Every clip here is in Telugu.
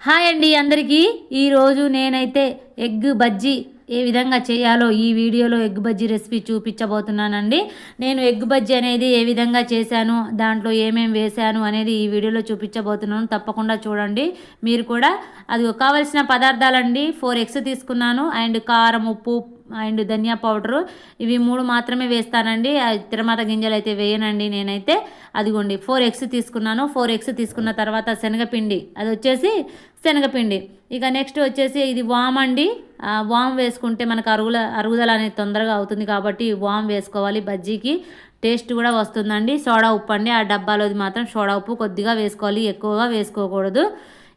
హాయ్ అండి అందరికీ. ఈరోజు నేనైతే ఎగ్ బజ్జీ ఏ విధంగా చేయాలో ఈ వీడియోలో ఎగ్ బజ్జీ రెసిపీ చూపించబోతున్నానండి. నేను ఎగ్ బజ్జీ అనేది ఏ విధంగా చేశాను దాంట్లో ఏమేమి వేశాను అనేది ఈ వీడియోలో చూపించబోతున్నాను. తప్పకుండా చూడండి. మీరు కూడా అది కావలసిన పదార్థాలండి. ఫోర్ ఎగ్స్ తీసుకున్నాను. అండ్ కారం ఉప్పు అండ్ ధనియా పౌడరు. ఇవి మూడు మాత్రమే వేస్తానండి. ఆ తిరమాత గింజలు అయితే వేయనండి నేనైతే. అదిగోండి. ఫోర్ ఎగ్స్ తీసుకున్నాను. ఫోర్ ఎగ్స్ తీసుకున్న తర్వాత శనగపిండి. అది వచ్చేసి శనగపిండి. ఇక నెక్స్ట్ వచ్చేసి ఇది వామ్ అండి. వామ్ వేసుకుంటే మనకు అరుగుల అరుగుదల అనేది తొందరగా అవుతుంది కాబట్టి వామ్ వేసుకోవాలి బజ్జీకి. టేస్ట్ కూడా వస్తుందండి. సోడా ఉప్పు అండి. ఆ డబ్బాలోది మాత్రం సోడా ఉప్పు కొద్దిగా వేసుకోవాలి. ఎక్కువగా వేసుకోకూడదు.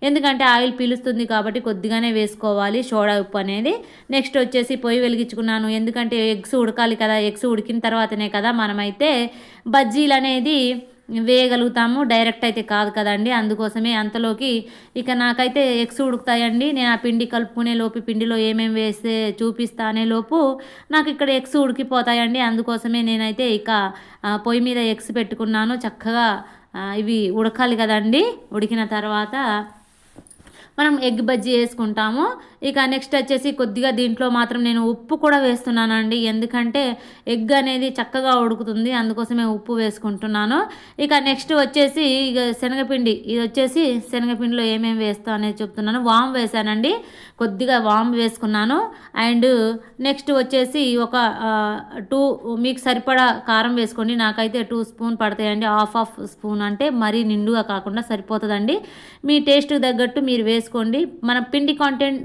ఎందుకంటే ఆయిల్ పీలుస్తుంది కాబట్టి కొద్దిగానే వేసుకోవాలి సోడా ఉప్పు అనేది. నెక్స్ట్ వచ్చేసి పొయ్యి వెలిగించుకున్నాను. ఎందుకంటే ఎగ్స్ ఉడకాలి కదా. ఎగ్స్ ఉడికిన తర్వాతనే కదా మనమైతే బజ్జీలు అనేది వేయగలుగుతాము. డైరెక్ట్ అయితే కాదు కదండి. అందుకోసమే అంతలోకి ఇక నాకైతే ఎగ్స్ ఉడుకుతాయండి. నేను ఆ పిండి కలుపుకునే లోపు పిండిలో ఏమేమి వేస్తే చూపిస్తానే లోపు నాకు ఇక్కడ ఎగ్స్ ఉడికిపోతాయండి. అందుకోసమే నేనైతే ఇక పొయ్యి మీద ఎగ్స్ పెట్టుకున్నాను. చక్కగా ఇవి ఉడకాలి కదండి. ఉడికిన తర్వాత మనం ఎగ్ బజ్జీ వేసుకుంటాము. ఇక నెక్స్ట్ వచ్చేసి కొద్దిగా దీంట్లో మాత్రం నేను ఉప్పు కూడా వేస్తున్నానండి. ఎందుకంటే ఎగ్ అనేది చక్కగా ఉడుకుతుంది. అందుకోసమే ఉప్పు వేసుకుంటున్నాను. ఇక నెక్స్ట్ వచ్చేసి ఇక శనగపిండి. ఇది వచ్చేసి శనగపిండిలో ఏమేమి వేస్తాం అనేది చెప్తున్నాను. వామ్ వేసానండి. కొద్దిగా వామ్ వేసుకున్నాను. అండ్ నెక్స్ట్ వచ్చేసి ఒక టూ మీకు సరిపడా కారం వేసుకోండి. నాకైతే టూ స్పూన్ పడతాయండి. హాఫ్ హాఫ్ స్పూన్ అంటే మరీ నిండుగా కాకుండా సరిపోతుందండి. మీ టేస్ట్కి తగ్గట్టు మీరు వేసుకోండి. మన పిండి కాంటెంట్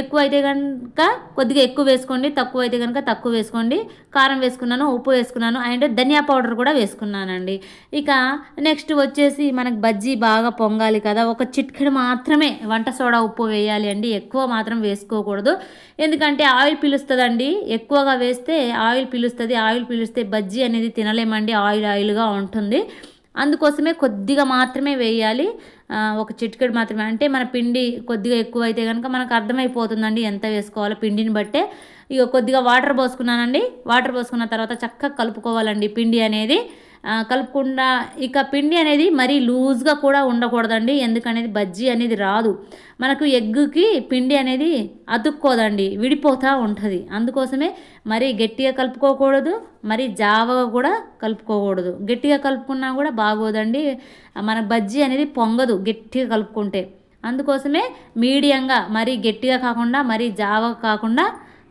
ఎక్కువ అయితే కనుక కొద్దిగా ఎక్కువ వేసుకోండి తక్కువ అయితే కనుక తక్కువ వేసుకోండి. కారం వేసుకున్నాను ఉప్పు వేసుకున్నాను అండ్ ధనియా పౌడర్ కూడా వేసుకున్నానండి. ఇక నెక్స్ట్ వచ్చేసి మనకు బజ్జీ బాగా పొంగాలి కదా ఒక చిట్కడి మాత్రమే వంట సోడా ఉప్పు వేయాలి అండి. ఎక్కువ మాత్రం వేసుకోకూడదు. ఎందుకంటే ఆయిల్ పిలుస్తుందండి. ఎక్కువగా వేస్తే ఆయిల్ పిలుస్తుంది. ఆయిల్ పిలిస్తే బజ్జీ అనేది తినలేమండి. ఆయిల్ ఆయిల్గా ఉంటుంది. అందుకోసమే కొద్దిగా మాత్రమే వేయాలి. ఒక చిటికెడు మాత్రమే. అంటే మన పిండి కొద్దిగా ఎక్కువ అయితే కనుక మనకు అర్థమైపోతుందండి ఎంత వేసుకోవాలో పిండిని బట్టే. ఇక కొద్దిగా వాటర్ పోసుకున్నానండి. వాటర్ పోసుకున్న తర్వాత చక్కగా కలుపుకోవాలండి పిండి అనేది. కలుపుకుండా ఇక పిండి అనేది మరీ లూజ్గా కూడా ఉండకూడదండి. ఎందుకనేది బజ్జీ అనేది రాదు. మనకు ఎగ్గుకి పిండి అనేది అతుక్కోదండి. విడిపోతూ ఉంటుంది. అందుకోసమే మరీ గట్టిగా కలుపుకోకూడదు. మరీ జావగా కూడా కలుపుకోకూడదు. గట్టిగా కలుపుకున్నా కూడా బాగోదండి. మన బజ్జీ అనేది పొంగదు గట్టిగా కలుపుకుంటే. అందుకోసమే మీడియంగా మరీ గట్టిగా కాకుండా మరీ జావగా కాకుండా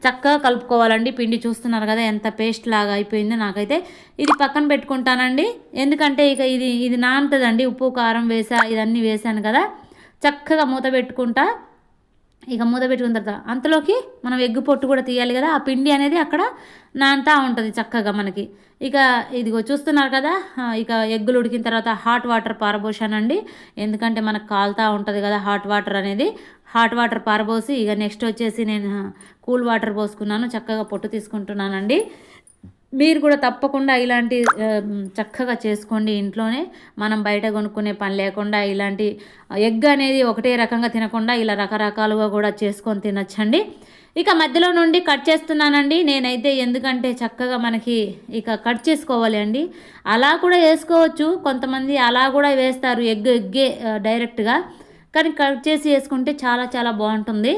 చక్కగా కలుపుకోవాలండి. పిండి చూస్తున్నారు కదా ఎంత పేస్ట్ లాగా అయిపోయిందో నాకైతే ఇది పక్కన పెట్టుకుంటానండి. ఎందుకంటే ఇక ఇది ఇది నానుతుందండి. ఉప్పు కారం వేసా ఇదన్నీ వేసాను కదా. చక్కగా మూత పెట్టుకుంటా. ఇక మూత పెట్టుకున్న తర్వాత అంతలోకి మనం ఎగ్గు పొట్టు కూడా తీయాలి కదా. ఆ పిండి అనేది అక్కడ నాంతా ఉంటుంది చక్కగా మనకి. ఇక ఇదిగో చూస్తున్నారు కదా ఇక ఎగ్గులు ఉడికిన తర్వాత హాట్ వాటర్ పారబోసానండి ఎందుకంటే మనకు కాలుతూ ఉంటుంది కదా హాట్ వాటర్ అనేది. హాట్ వాటర్ పారబోసి ఇక నెక్స్ట్ వచ్చేసి నేను కూల్ వాటర్ పోసుకున్నాను చక్కగా పొట్టు తీసుకుంటున్నానండి. మీరు కూడా తప్పకుండా ఇలాంటి చక్కగా చేసుకోండి ఇంట్లోనే. మనం బయట కొనుక్కునే పని లేకుండా ఇలాంటి ఎగ్ అనేది ఒకటే రకంగా తినకుండా ఇలా రకరకాలుగా కూడా చేసుకొని తినచ్చండి. ఇక మధ్యలో నుండి కట్ చేస్తున్నానండి. నేనైతే ఎందుకంటే చక్కగా మనకి ఇక కట్ చేసుకోవాలి అండి. అలా కూడా వేసుకోవచ్చు. కొంతమంది అలా కూడా వేస్తారు. ఎగ్ ఎగ్గే డైరెక్ట్గా. కానీ కట్ చేసి వేసుకుంటే చాలా చాలా బాగుంటుంది.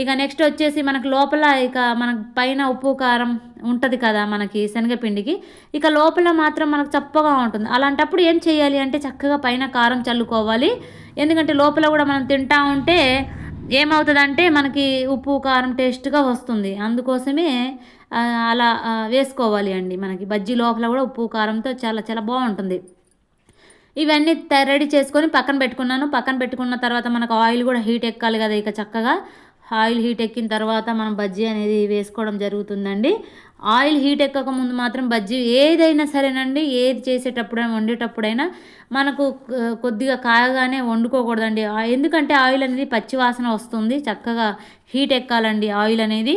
ఇక నెక్స్ట్ వచ్చేసి మనకు లోపల ఇక మనకు పైన ఉప్పు కారం ఉంటుంది కదా మనకి శనగపిండికి. ఇక లోపల మాత్రం మనకు చప్పగా ఉంటుంది. అలాంటప్పుడు ఏం చేయాలి అంటే చక్కగా పైన కారం చల్లుకోవాలి. ఎందుకంటే లోపల కూడా మనం తింటా ఉంటే ఏమవుతుందంటే మనకి ఉప్పు కారం టేస్ట్గా వస్తుంది. అందుకోసమే అలా వేసుకోవాలి అండి మనకి. బజ్జీ లోపల కూడా ఉప్పు కారంతో చాలా చాలా బాగుంటుంది. ఇవన్నీ రెడీ చేసుకొని పక్కన పెట్టుకున్నాను. పక్కన పెట్టుకున్న తర్వాత మనకు ఆయిల్ కూడా హీట్ ఎక్కాలి కదా ఇక చక్కగా. ఆయిల్ హీట్ ఎక్కిన తర్వాత మనం బజ్జీ అనేది వేసుకోవడం జరుగుతుందండి. ఆయిల్ హీట్ ఎక్కక ముందు మాత్రం బజ్జీ ఏదైనా సరేనండి. ఏది చేసేటప్పుడైనా వండేటప్పుడైనా మనకు కొద్దిగా కాయగానే వండుకోకూడదండి. ఎందుకంటే ఆయిల్ అనేది పచ్చివాసన వస్తుంది. చక్కగా హీట్ ఎక్కాలండి ఆయిల్ అనేది.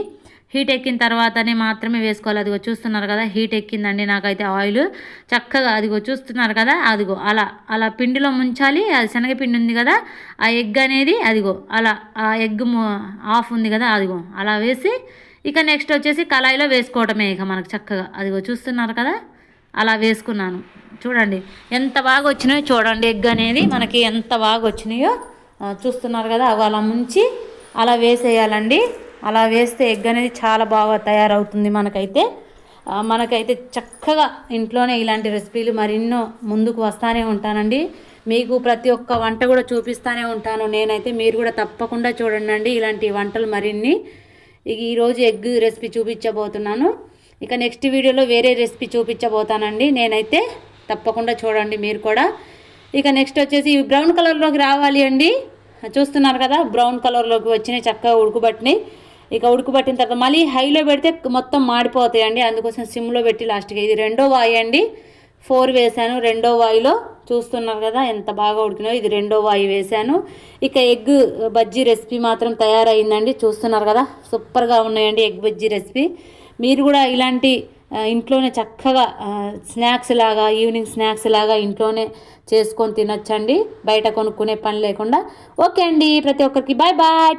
హీట్ ఎక్కిన తర్వాతనే మాత్రమే వేసుకోవాలి. అదిగో చూస్తున్నారు కదా హీట్ ఎక్కిందండి నాకైతే ఆయిల్. చక్కగా అదిగో చూస్తున్నారు కదా అదిగో అలా అలా పిండిలో ముంచాలి. అది శనగపిండి ఉంది కదా ఆ ఎగ్ అనేది అదిగో అలా ఆ ఎగ్ ఆఫ్ ఉంది కదా అదిగో అలా వేసి ఇక నెక్స్ట్ వచ్చేసి కళాయిలో వేసుకోవటమే ఇక మనకు చక్కగా. అదిగో చూస్తున్నారు కదా అలా వేసుకున్నాను. చూడండి ఎంత బాగా వచ్చినాయో చూడండి ఎగ్ అనేది. మనకి ఎంత బాగా వచ్చినాయో చూస్తున్నారు కదా అవి అలా ముంచి అలా వేసేయాలండి. అలా వేస్తే ఎగ్ అనేది చాలా బాగా తయారవుతుంది మనకైతే. మనకైతే చక్కగా ఇంట్లోనే ఇలాంటి రెసిపీలు మరెన్నో ముందుకు వస్తానే ఉంటానండి. మీకు ప్రతి ఒక్క వంట కూడా చూపిస్తానే ఉంటాను. నేనైతే మీరు కూడా తప్పకుండా చూడండి ఇలాంటి వంటలు మరిన్ని. ఈరోజు ఎగ్ రెసిపీ చూపించబోతున్నాను. ఇక నెక్స్ట్ వీడియోలో వేరే రెసిపీ చూపించబోతానండి. నేనైతే తప్పకుండా చూడండి మీరు కూడా. ఇక నెక్స్ట్ వచ్చేసి బ్రౌన్ కలర్లోకి రావాలి అండి. చూస్తున్నారు కదా బ్రౌన్ కలర్లోకి వచ్చినాయి చక్కగా ఉడుకుబట్టినాయి. ఇక ఉడుకుబట్టిన తర్వాత మళ్ళీ హైలో పెడితే మొత్తం మాడిపోతాయండి. అందుకోసం సిమ్లో పెట్టి లాస్ట్కి ఇది రెండో వాయి అండి. ఫోర్ వేసాను రెండో వాయిలో చూస్తున్నారు కదా ఎంత బాగా ఉడికినాయో ఇది రెండో వాయి వేసాను ఇక ఎగ్ బజ్జీ రెసిపీ మాత్రం తయారైందండి. చూస్తున్నారు కదా సూపర్గా ఉన్నాయండి ఎగ్ బజ్జీ రెసిపీ. మీరు కూడా ఇలాంటి ఇంట్లోనే చక్కగా స్నాక్స్ లాగా ఈవినింగ్ స్నాక్స్ లాగా ఇంట్లోనే చేసుకొని తినొచ్చండి. బయట కొనుక్కునే పని లేకుండా. ఓకే అండి ప్రతి ఒక్కరికి బాయ్ బాయ్